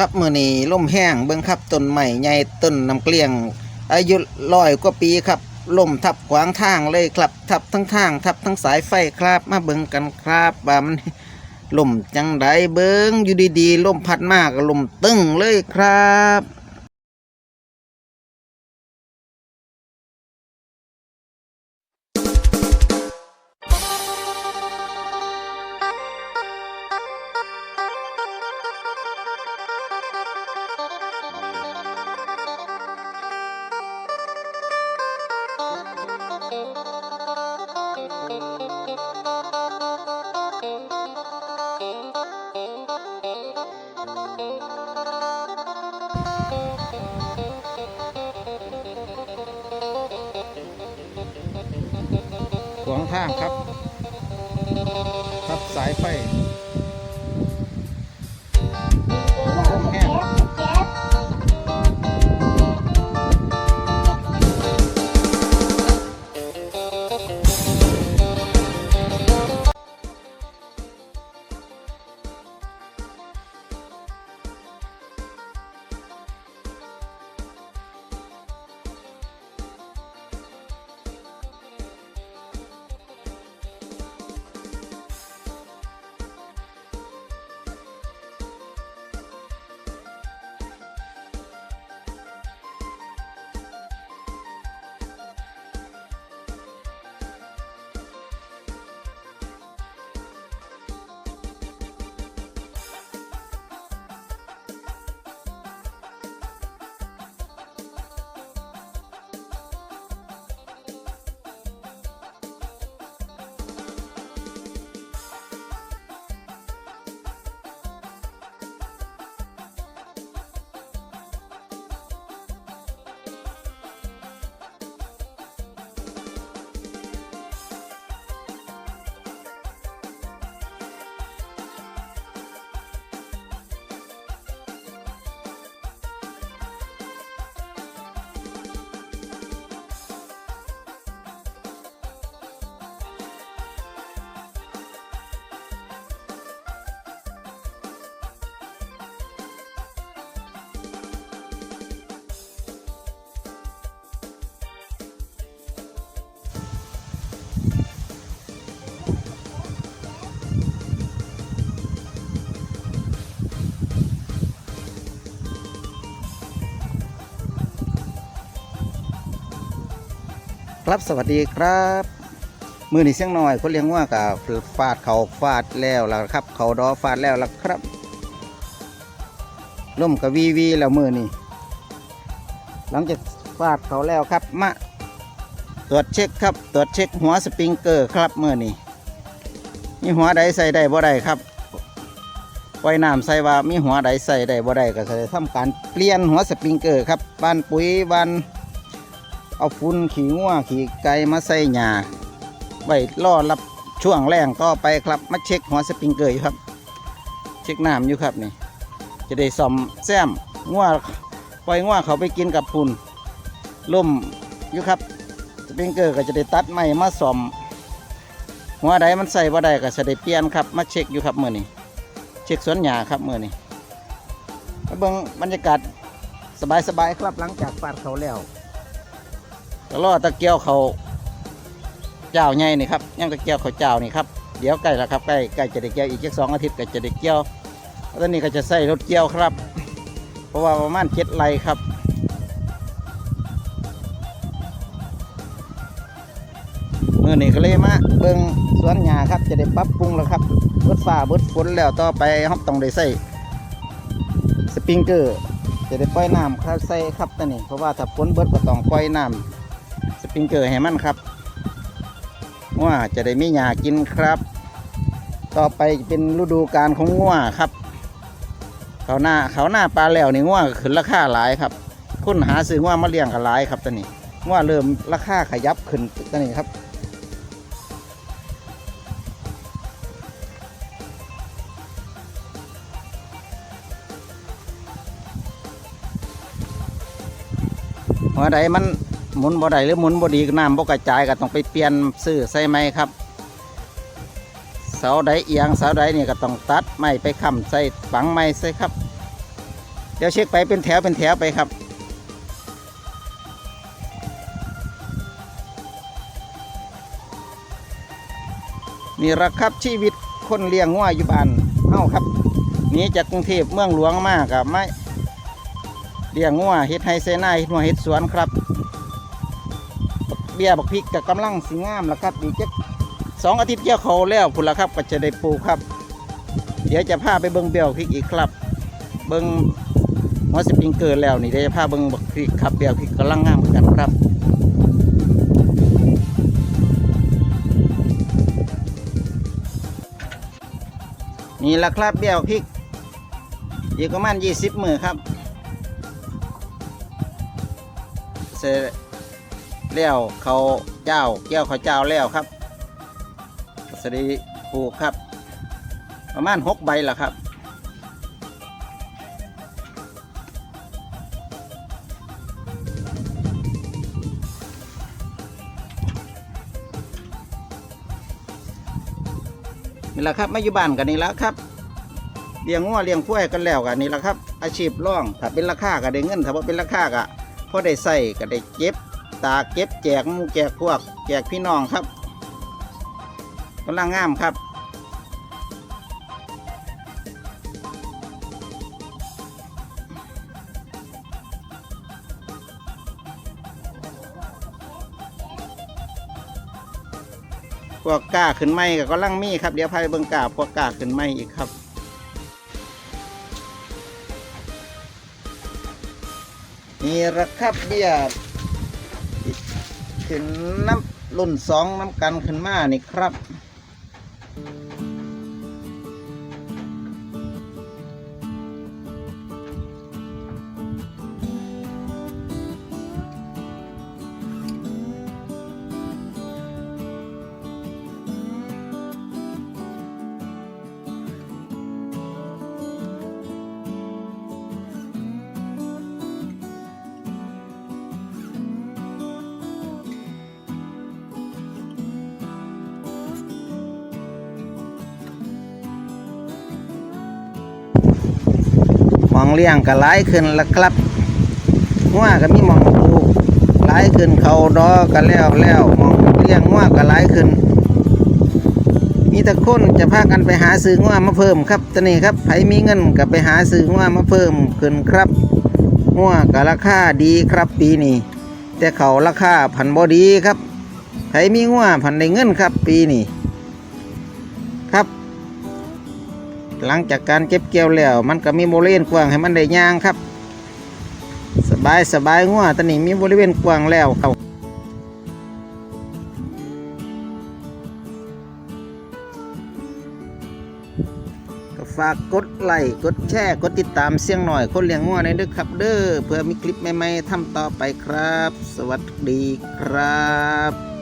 ครับมือนี้ล่มแห้งเบิ้งครับต้นใหม่ใหญ่ต้นน้ำเกลี้ยง อายุร้อยกว่าปีครับล่มทับขวางทางเลยครับ ทับทั้งทาง ทับทั้งสายไฟครับ มาเบิ้งกันครับว่ามันล่มจังไดเบิ้งอยู่ดีๆล่มพัดมากล่มตึ้งเลยครับ ขวางทางครับ ครับสายไฟ ครับสวัสดีครับ มือนี่เสียงหน่อยคนเลี้ยงว่ากับฟาดเขาฟาดแล้วล่ะครับ เขาดอฟาดแล้วล่ะครับล่มกับวีวีแล้วมือนี่หลังจากฟาดเขาแล้วครับมาตรวจเช็คครับ ตรวจเช็คหัวสปริงเกอร์ครับมือนี่มีหัวใดใส่ได้บ่ได้ครับปล่อยน้ำใส่ว่ามีหัวใดใส่ได้บ่ได้ก็จะทำการเปลี่ยนหัวสปริงเกอร์ครับบ้านปุ๋ยบ้าน เอาฝุ่นขี้งัวขี้ไก่มาใส่หญ้าไว้รอรับช่วงแรงต่อไปครับมาเช็คหัวสปริงเกอร์อยู่ครับ เช็คน้ำอยู่ครับนี่ จะได้ซ่อมแซมงัวปล่อยงัวเขาไปกินกับฝุ่นล่มอยู่ครับสปริงเกอร์ก็จะได้ตัดไม้มาซ่อมหัวใดมันใส่บ่ได้ก็จะได้เปลี่ยนครับมาเช็คอยู่ครับมื่อนี้เช็คสวนหญ้าครับมื่อนี้มาเบิ่งบรรยากาศสบายๆครับหลังจากฟาดเขาแล้ว ตะล่อตะเกียวเขาเจ้าใหญ่นี่ครับยังตะเกียวเขาเจ้านี่ครับเดี๋ยวใกล้แล้วครับใกล้ใกล้จะได้เกี่ยวอีกสักสองอาทิตย์ก็จะได้เกี่ยวตอนนี้ก็จะใส่รถเกี่ยวครับ เพราะว่าประมาณเจ็ดไร่ครับเมื่อนี้ก็เลยมาเบิ่งสวนหญ้าครับ จะได้ปรับปรุงแล้วครับเบิดฟ้าเบิดฝนแล้วต่อไปเราต้องได้ใส่สปริงเกอร์ จะได้ปล่อยน้ำครับใส่ครับตัวนี้เพราะว่าถ้าฝนเบิดก็ต้องปล่อยน้ำ ปิงเกอร์ให้มันครับ ว่าจะได้มีหญ้ากินครับ ต่อไปเป็นฤดูกาลของงัวครับ เขาหน้าเขาหน้าปลาแล้วนี่งัวขึ้นราคาหลายครับคนหาซื้องัวมาเลี้ยงกันหลายครับตัวนี้งัวเริ่มราคาขยับขึ้นตัวนี้ครับหัวใดมัน หมุนบ่ได้หรือหมุนบ่ดีน้ำบ่กระจายก็ต้องไปเปลี่ยนซื้อใส่ไหมครับ เสาใดเอียงเสาใดนี่ก็ต้องตัดไม้ไปค้ำใส่ฝังไม้ใส่ครับ เดี๋ยวเช็คไปเป็นแถวเป็นแถวไปครับนี่ละครับชีวิตคนเลี้ยงงัวอยู่บ้านเฮาครับนีจากกรุงเทพเมืองหลวงมากกับไม่เลี้ยงงัวเฮ็ดไฮเซนาเฮ็ดหัวเฮ็ดสวนครับ เบี้ยบักพริกกับกำลังสิงามแล้วครับอีกจักสองอาทิตย์เกี่ยวเขาแล้วพุ่นละครับก็จะได้ปลูกครับ เดี๋ยวจะพาไปเบิ่งเบี้ยวพริกอีกครับ เบิ่งหัวสปริงเกอร์แล้วนี่เดี๋ยวจะพาเบิ่งบักพริกครับเบี้ยวพริกกำลังงามเหมือนกันครับนี่ละครับเบี้ยวพริกอีกประมาณยี่สิบมือครับเสร็จ แล้วเขาเจ้าเกี่ยวเขาเจ้าแล้วครับสวัสดีปลูกครับ ประมาณหกใบละครับนี่แหละครับมาอยู่บ้านกันนี่แหละครับเลี้ยงงัวเลี้ยงควายกันแล้วกันนี่แหละครับ อาชีพร่องถ้าเป็นราคาก็ได้เงินถ้าว่าเป็นราคาก็พอได้ใส่ก็ได้เก็บ ตากเก็บแจกมูแจกพวก แจกพี่น้องครับกำลังงามครับพวกก้าขึ้นไม่ก็กำลังมีครับเดี๋ยวพาไปเบิงกาพวกก้าขึ้นไม่อีกครับ นี่ละครับเบียด ขึ้นน้ำรุ่นสองน้ำกันขึ้นมานี่ครับ องเลี้ยงก็หลายขึ้นแล้วครับงัวก็มีมองปลูกหลายขึ้นเขาดอก็แล้วแล้วมองเลี้ยงงัวก็หลายขึ้น มีต่คนจะพากันไปหาซื้องัวมาเพิ่มครับตอนนี้ครับไผมีเงินก็ไปหาซื้องัวมาเพิ่มขึ้นครับงัวก็ราคาดีครับปีนี้แต่เขาราคาพันบอดีครับไผมีงัวพันได้เงินครับปีนี้ครับ หลังจากการเก็บเกี่ยวแล้ว มันก็มีบริเวณกว้างให้มันได้ย่างครับ สบายสบายงัวตอนนี้มีบริเวณกว้างแล้วครับก็ฝากกดไลค์กดแชร์กดติดตามเสียงหน่อยคนเลี้ยงงัวในเด้อครับเด้อเพื่อมีคลิปใหม่ๆทำต่อไปครับ สวัสดีครับ